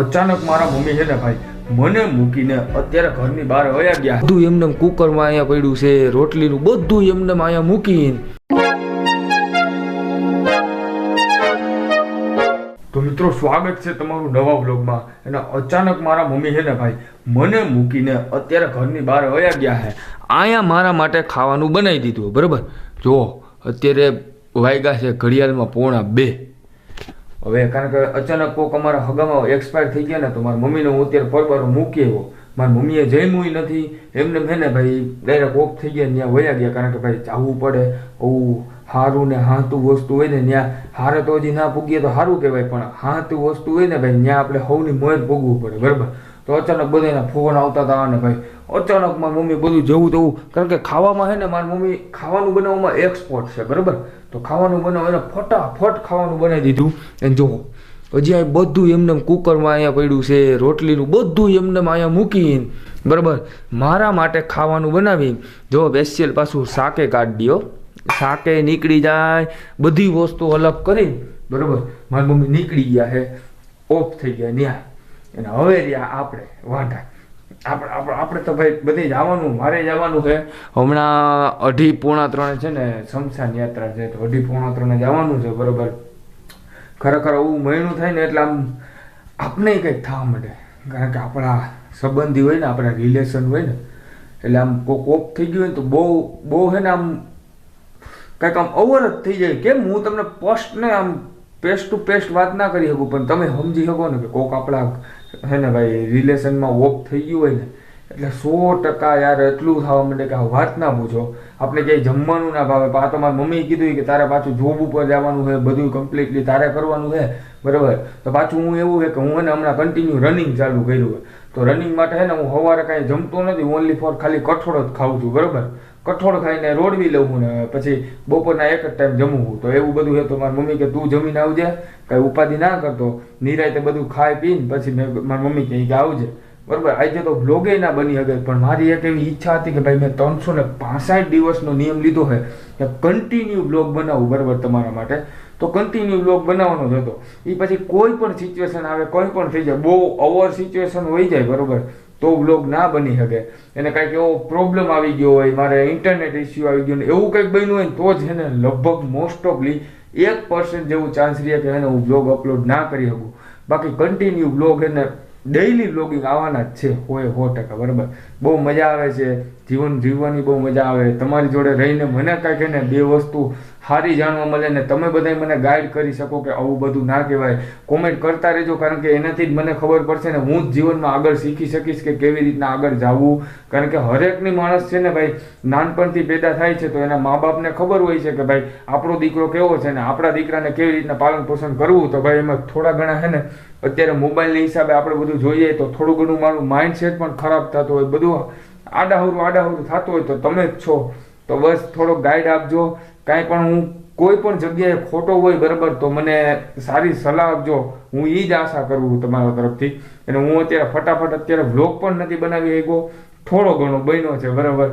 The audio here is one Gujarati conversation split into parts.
અચાનક મારા મમ્મી છે ને ભાઈ મને મૂકીને અત્યારે ઘરની બહાર વયા ગયા. બધું એમને કુકરમાં અહીંયા પડ્યું છે રોટલીનું બધું એમને અહીંયા મૂકીને. તો મિત્રો સ્વાગત છે તમારું નવા વ્લોગમાં. અને અચાનક મારા મમ્મી છે ને ભાઈ મને મૂકીને અત્યારે ઘરની બહાર વયા ગયા છે. અહીંયા મારા માટે ખાવાનું બનાવી દીધું બરાબર? જો અત્યારે વાયગા છે ઘડિયાળમાં પોણા બે. હવે કારણ કે અચાનક કોક અમારા હગામાં એક્સપાયર થઈ ગયા ને, તો મારા મમ્મીને હું અત્યારે પરબારો મૂકી આવ્યો. મારી મમ્મીએ જમ્યું નથી. એમને મેં ને ભાઈ ડાયરેક્ટ ઓફ થઈ ગયા ત્યાં વયા ગયા, કારણ કે ભાઈ જાવું પડે આવું સારું ને હાતું વસ્તુ હોય ને ત્યાં હારે તો હજી ના પૂગીએ તો સારું કહેવાય, પણ હાતું વસ્તુ હોય ને ભાઈ, ત્યાં આપણે સૌની મોજ ભોગવવું પડે, બરાબર? તો અચાનક બધાના ફોન આવતા હતા અને ભાઈ અચાનક મારી મમ્મી બધું જવું તેવું, કારણ કે ખાવામાં છે ને મારી મમ્મી ખાવાનું બનાવવામાં એક્સપર્ટ છે, બરાબર? તો ખાવાનું બનાવ એને ફટાફટ ખાવાનું બનાવી દીધું. અને જુઓ, હજી આ બધું એમને કુકરમાં અહીંયા પડ્યું છે, રોટલીનું બધું એમને અહીંયા મૂકીને, બરાબર? મારા માટે ખાવાનું બનાવી. જો બેસ્યલ પાછું શાકે કાઢી દો શાકે નીકળી જાય, બધી વસ્તુ અલગ કરી બરાબર? મારી મમ્મી નીકળી ગયા છે ઓફ થઈ ગયા, ન્યા. અને હવે રહ્યા આપણે વાંઢા. આપણે આપણે આપણે તો ભાઈ બધે જવાનું મારે જવાનું છે. હમણાં અઢી પોણા ત્રણે છે ને શમશાન યાત્રા છે, તો અઢી પોણા ત્રણે જવાનું છે, બરોબર. ખરેખર આવું મહિનું થાય ને એટલે આમ આપણે કંઈક થવા માંડે. કારણ કે આપણા સંબંધી હોય ને, આપણા રિલેશન હોય ને, એટલે આમ કોક ઓફ થઈ ગયું હોય તો બહુ બહુ છે ને આમ કંઈક આમ ઓવર જ થઈ જાય. કેમ? હું તમને પોસ્ટ ને આમ પેસ્ટ ટુ પેસ્ટ વાત ના કરી શકું, પણ તમે સમજી શકો ને કે કોક આપણા હે ને ભાઈ રિલેશનમાં વોક થઈ ગયું હોય ને, એટલે સો ટકા યાર એટલું થવા માંડે કે આ વાત ના પૂછો. આપણે ક્યાંય જમવાનું ના ભાવે. આ તો મારી મમ્મીએ કીધું કે તારે પાછું જોબ ઉપર જવાનું છે, બધું કમ્પ્લીટલી તારે કરવાનું છે. બરાબર? તો પાછું હું એવું છે કે હું એને હમણાં કન્ટિન્યુ રનિંગ ચાલુ કર્યું તો રનિંગ માટે છે ને હું સવારે કાંઈ જમતો નથી ઓનલી ફોર ખાલી કઠોળ જ ખાઉં છું. બરાબર? કઠોળ ખાઈને રોડવી લઉં ને પછી બપોરના એક જ ટાઈમ જમવું તો એવું બધું છે તો મારી મમ્મી કે, તું જમીને આવજે. કાંઈ ઉપાધિ ના કરતો નિરાયતે બધું ખાઈ પીને પછી મેં મારી મમ્મી કે, આવજે. બરાબર? આજે તો બ્લોગે ના બની શકે પણ મારી એક એવી ઈચ્છા હતી કે, ભાઈ, મેં ત્રણસો ને પાસઠ દિવસનો નિયમ લીધો છે કે કન્ટિન્યુ બ્લોગ બનાવું. બરાબર? તમારા માટે. તો કન્ટિન્યુ બ્લોગ બનાવવાનો જ હતો. એ પછી કોઈ પણ સિચ્યુએશન આવે, કોઈ પણ થઈ જાય, બહુ ઓવર સિચ્યુએશન હોઈ જાય, બરાબર? તો બ્લોગ ના બની શકે. એને કાંઈક એવો પ્રોબ્લેમ આવી ગયો હોય, મારે ઇન્ટરનેટ ઇસ્યુ આવી ગયો એવું કંઈક બન્યું હોય તો જ એને લગભગ મોસ્ટ ઓફલી એક પર્સન્ટ જેવું ચાન્સ રહે કે એને હું બ્લોગ અપલોડ ના કરી શકું. બાકી કન્ટિન્યુ બ્લોગ એને ડેઈલી બ્લોગિંગ આવવાના જ છે, હોય સો ટકા, બરાબર. બહુ મજા આવે છે, જીવન જીવવાની બહુ મજા આવે. તમારી જોડે રહીને મને કાંઈક એને બે વસ્તુ સારી જાણવા મળે ને તમે બધા મને ગાઈડ કરી શકો કે આવું બધું ના કહેવાય. કોમેન્ટ કરતા રહેજો કારણ કે એનાથી જ મને ખબર પડશે ને હું જ જીવનમાં આગળ શીખી શકીશ કે કેવી રીતના આગળ જવું. કારણ કે હરેકની માણસ છે ને ભાઈ, નાનપણથી પેદા થાય છે તો એના મા બાપને ખબર હોય છે કે ભાઈ, આપણો દીકરો કેવો છે ને આપણા દીકરાને કેવી રીતના પાલન પોષણ કરવું? તો ભાઈ એમાં થોડા ઘણા છે ને, અત્યારે મોબાઈલના હિસાબે આપણે બધું જોઈએ તો થોડું ઘણું મારું માઇન્ડસેટ પણ ખરાબ થતું હોય. બધું આડાહુરું આડાહુરું થતું હોય તો તમે જ છો. તો બસ થોડો ગાઈડ આપજો. કાંઈ પણ હું કોઈ પણ જગ્યાએ ખોટો હોય બરાબર, તો મને સારી સલાહ આપજો. હું એ જ આશા કરું તમારા તરફથી. અને હું અત્યારે ફટાફટ અત્યારે વ્લોગ પણ નથી બનાવી શક્યો. થોડો ઘણો બન્યો છે, બરાબર?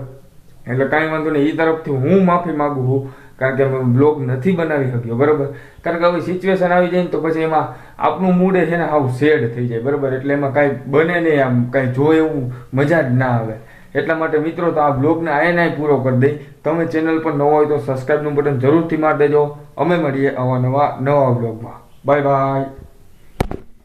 એટલે કાંઈ વાંધો નહીં એ તરફથી હું માફી માગું છું, કારણ કે મેં બ્લોગ નથી બનાવી શક્યો, બરાબર? કારણ કે હવે સિચ્યુએશન આવી જાય ને તો પછી એમાં આપણું મૂડે છે ને, હાવ સેડ થઈ જાય, બરાબર? એટલે એમાં કાંઈ બને નહીં આમ, કાંઈ જોવે એવું મજા જ ના આવે. એટલા માટે મિત્રો, તો આ બ્લોગને આયનાય પૂરો કરી દઈ. તમે ચેનલ પર નવો હોય તો સબસ્ક્રાઈબનું બટન જરૂરથી મારી દેજો. અમે મળીએ આવા નવા નવા બ્લોગમાં બાય બાય